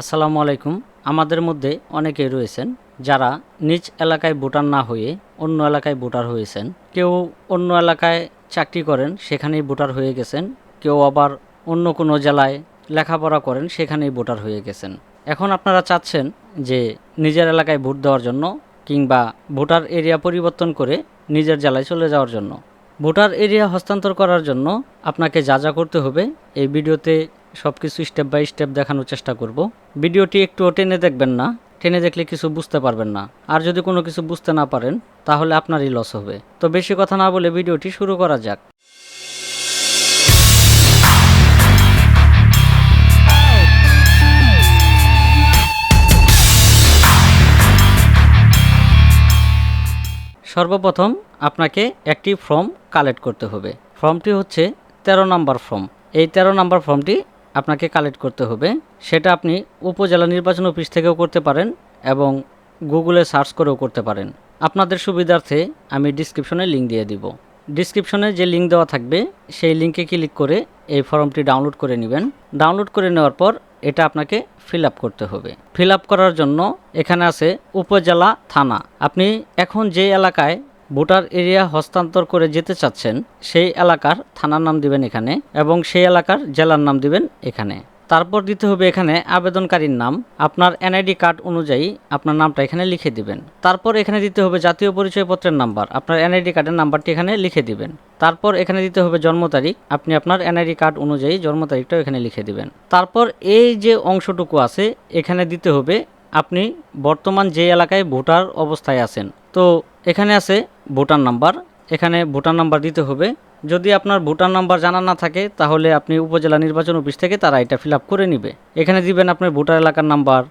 আসসালামু আলাইকুম। আমাদের মধ্যে অনেকে রয়েছেন যারা নিজ এলাকায় ভোটার না হয়ে অন্য এলাকায় ভোটার হয়েছেন। কেউ অন্য এলাকায় চাকরি করেন, সেখানেই ভোটার হয়ে গেছেন। কেউ আবার অন্য কোনো জেলায় লেখাপড়া করেন, সেখানেই ভোটার হয়ে গেছেন। এখন আপনারা চাচ্ছেন যে নিজের এলাকায় ভোট দেওয়ার জন্য কিংবা ভোটার এরিয়া পরিবর্তন করে নিজের জেলায় চলে যাওয়ার জন্য। ভোটার এরিয়া হস্তান্তর করার জন্য আপনাকে যা যা করতে হবে এই ভিডিওতে সব কিছু স্টেপ বাই স্টেপ দেখানোর চেষ্টা করব। ভিডিওটি একটু টেনে দেখবেন না, টেনে দেখলে কিছু বুঝতে পারবেন না। আর যদি কোনো কিছু বুঝতে না পারেন, তাহলে আপনারই লস হবে। তো বেশি কথা না বলে ভিডিওটি শুরু করা যাক। সর্বপ্রথম আপনাকে একটি ফর্ম কালেক্ট করতে হবে। ফর্মটি হচ্ছে তেরো নম্বর ফর্ম এই তেরো নম্বর ফর্মটি আপনাকে কালেক্ট করতে হবে। সেটা আপনি উপজেলা নির্বাচন অফিস থেকেও করতে পারেন এবং গুগলে সার্চ করেও করতে পারেন। আপনাদের সুবিধার্থে আমি ডিসক্রিপশনে লিঙ্ক দিয়ে দিব। ডিসক্রিপশনে যে লিঙ্ক দেওয়া থাকবে, সেই লিঙ্কে ক্লিক করে এই ফর্মটি ডাউনলোড করে নেবেন। ডাউনলোড করে নেওয়ার পর এটা আপনাকে ফিল আপ করতে হবে। ফিল আপ করার জন্য এখানে আছে উপজেলা থানা। আপনি এখন যে এলাকায় ভোটার এরিয়া হস্তান্তর করে যেতে চাচ্ছেন, সেই এলাকার থানার নাম দিবেন এখানে এবং সেই এলাকার জেলার নাম দিবেন এখানে। তারপর দিতে হবে এখানে আবেদনকারীর নাম। আপনার এনআইডি কার্ড অনুযায়ী আপনার নামটা এখানে লিখে দিবেন। তারপর এখানে দিতে হবে জাতীয় পরিচয়পত্রের নাম্বার। আপনার এনআইডি কার্ডের নাম্বারটি এখানে লিখে দিবেন। তারপর এখানে দিতে হবে জন্ম তারিখ। আপনি আপনার এনআইডি কার্ড অনুযায়ী জন্ম তারিখটাও এখানে লিখে দিবেন। তারপর এই যে অংশটুকু আছে, এখানে দিতে হবে আপনি বর্তমান যে এলাকায় ভোটার অবস্থায় আছেন। তো এখানে আছে ভোটার নাম্বার। এখানে ভোটার নাম্বার দিতে হবে। যদি আপনার ভোটার নাম্বার জানা না থাকে, তাহলে আপনি উপজেলা নির্বাচন অফিস থেকে তারা এটা ফিল করে নিবে। এখানে দিবেন আপনার ভোটার এলাকার নাম্বার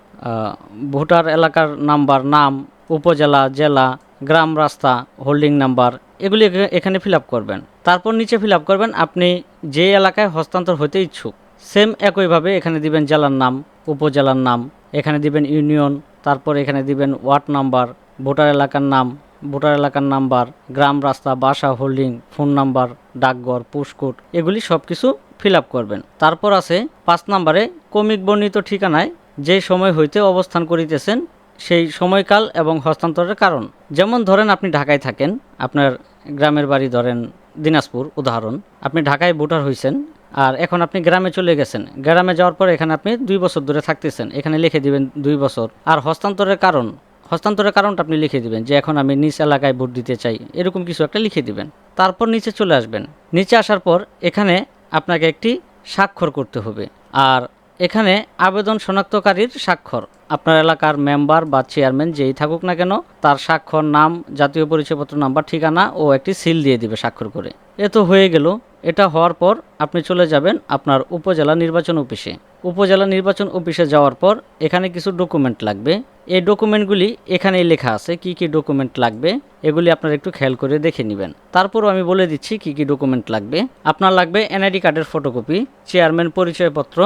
ভোটার এলাকার নাম্বার, নাম, উপজেলা, জেলা, গ্রাম, রাস্তা, হোল্ডিং নাম্বার, এগুলি এখানে ফিল করবেন। তারপর নিচে ফিল করবেন আপনি যে এলাকায় হস্তান্তর হতে ইচ্ছুক, সেম একইভাবে এখানে দিবেন জেলার নাম, উপজেলার নাম, এখানে দিবেন ইউনিয়ন, তারপর এখানে দিবেন ওয়ার্ড নাম্বার, ভোটার এলাকার নাম ভোটার এলাকার নাম্বার, গ্রাম রাস্তা, বাসা, হোল্ডিং, ফোন নাম্বার, ডাকঘর পুষ্কুট এগুলি সব কিছু ফিল আপ করবেন। তারপর আছে পাঁচ নাম্বারে কমিক বর্ণিত ঠিকানায় যে সময় হইতে অবস্থান করিতেছেন, সেই সময়কাল এবং হস্তান্তরের কারণ। যেমন ধরেন আপনি ঢাকায় থাকেন, আপনার গ্রামের বাড়ি ধরেন দিনাজপুর, উদাহরণ, আপনি ঢাকায় ভোটার হয়েছেন আর এখন আপনি গ্রামে চলে গেছেন। গ্রামে যাওয়ার পর এখানে আপনি দুই বছর ধরে থাকতেছেন, এখানে লিখে দিবেন দুই বছর। আর হস্তান্তরের কারণ হস্তান্তরের কারণটা আপনি লিখে দিবেন, যে এখন আমি নিজ এলাকায় ভোট দিতে চাই, এরকম কিছু একটা লিখে দিবেন। তারপর নিচে চলে আসবেন। নিচে আসার পর এখানে আপনাকে একটি স্বাক্ষর করতে হবে। আর এখানে আবেদন শনাক্তকারীর স্বাক্ষর। আপনার এলাকার মেম্বার বা চেয়ারম্যান যেই থাকুক না কেন, তার স্বাক্ষর নাম, জাতীয় পরিচয়পত্র নাম্বার, ঠিকানা ও একটি সিল দিয়ে দিবে স্বাক্ষর করে। এ তো হয়ে গেল। এটা হওয়ার পর আপনি চলে যাবেন আপনার উপজেলা নির্বাচন অফিসে। উপজেলা নির্বাচন অফিসে যাওয়ার পর এখানে কিছু ডকুমেন্ট লাগবে। এই ডকুমেন্টগুলি এখানেই লেখা আছে কি কি ডকুমেন্ট লাগবে, এগুলি আপনারা একটু খেয়াল করে দেখে নেবেন। তারপরও আমি বলে দিচ্ছি কি কি ডকুমেন্ট লাগবে। আপনার লাগবে এনআইডি কার্ডের ফটোকপি চেয়ারম্যান পরিচয়পত্র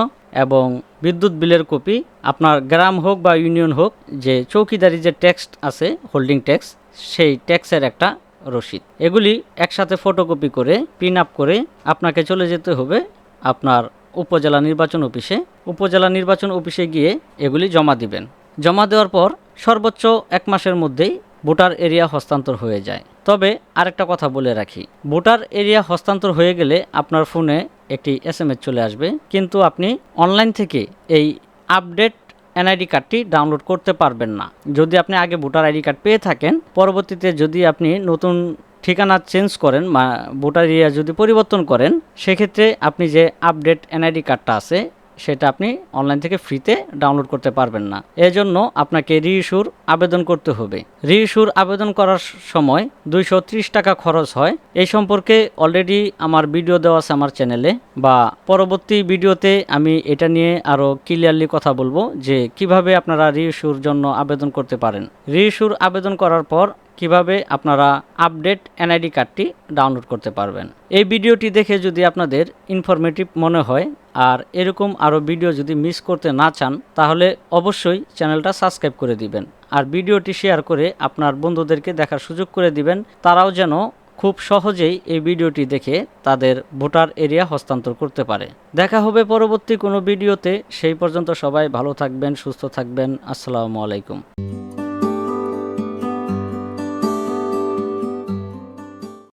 এবং বিদ্যুৎ বিলের কপি আপনার গ্রাম হোক বা ইউনিয়ন হোক, যে চৌকিদারি যে ট্যাক্স আছে হোল্ডিং ট্যাক্স সেই ট্যাক্সের একটা রসিদ এগুলি একসাথে ফটোকপি করে পিন আপ করে আপনাকে চলে যেতে হবে আপনার উপজেলা নির্বাচন অফিসে। উপজেলা নির্বাচন অফিসে গিয়ে এগুলি জমা দিবেন। জমা দেওয়ার পর সর্বোচ্চ এক মাসের মধ্যেই ভোটার এরিয়া হস্তান্তর হয়ে যায়। তবে আরেকটা কথা বলে রাখি, ভোটার এরিয়া হস্তান্তর হয়ে গেলে আপনার ফোনে একটি এস চলে আসবে। কিন্তু আপনি অনলাইন থেকে এই আপডেট এনআইডি কার্ডটি ডাউনলোড করতে পারবেন না। যদি আপনি আগে ভোটার আইডি কার্ড পেয়ে থাকেন, পরবর্তীতে যদি আপনি নতুন ঠিকানা চেঞ্জ করেন বা ভোটার এরিয়া যদি পরিবর্তন করেন, সেক্ষেত্রে আপনি যে আপডেট এনআইডি কার্ডটা আছে সেটা আপনি অনলাইন থেকে ফ্রিতে ডাউনলোড করতে পারবেন না। এজন্য আপনাকে রিইস্যুর আবেদন করতে হবে। রিইস্যুর আবেদন করার সময় দুইশো ত্রিশ টাকা খরচ হয়। এই সম্পর্কে অলরেডি আমার ভিডিও দেওয়া আছে আমার চ্যানেলে বা পরবর্তী ভিডিওতে আমি এটা নিয়ে আরও ক্লিয়ারলি কথা বলব যে কীভাবে আপনারা রিইস্যুর জন্য আবেদন করতে পারেন। রিইস্যুর আবেদন করার পর কীভাবে আপনারা আপডেট এনআইডি কার্ডটি ডাউনলোড করতে পারবেন। এই ভিডিওটি দেখে যদি আপনাদের ইনফরমেটিভ মনে হয় আর এরকম আরও ভিডিও যদি মিস করতে না চান, তাহলে অবশ্যই চ্যানেলটা সাবস্ক্রাইব করে দিবেন। আর ভিডিওটি শেয়ার করে আপনার বন্ধুদেরকে দেখার সুযোগ করে দিবেন। তারাও যেন খুব সহজেই এই ভিডিওটি দেখে তাদের ভোটার এরিয়া হস্তান্তর করতে পারে। দেখা হবে পরবর্তী কোনো ভিডিওতে। সেই পর্যন্ত সবাই ভালো থাকবেন, সুস্থ থাকবেন। আসসালামু আলাইকুম।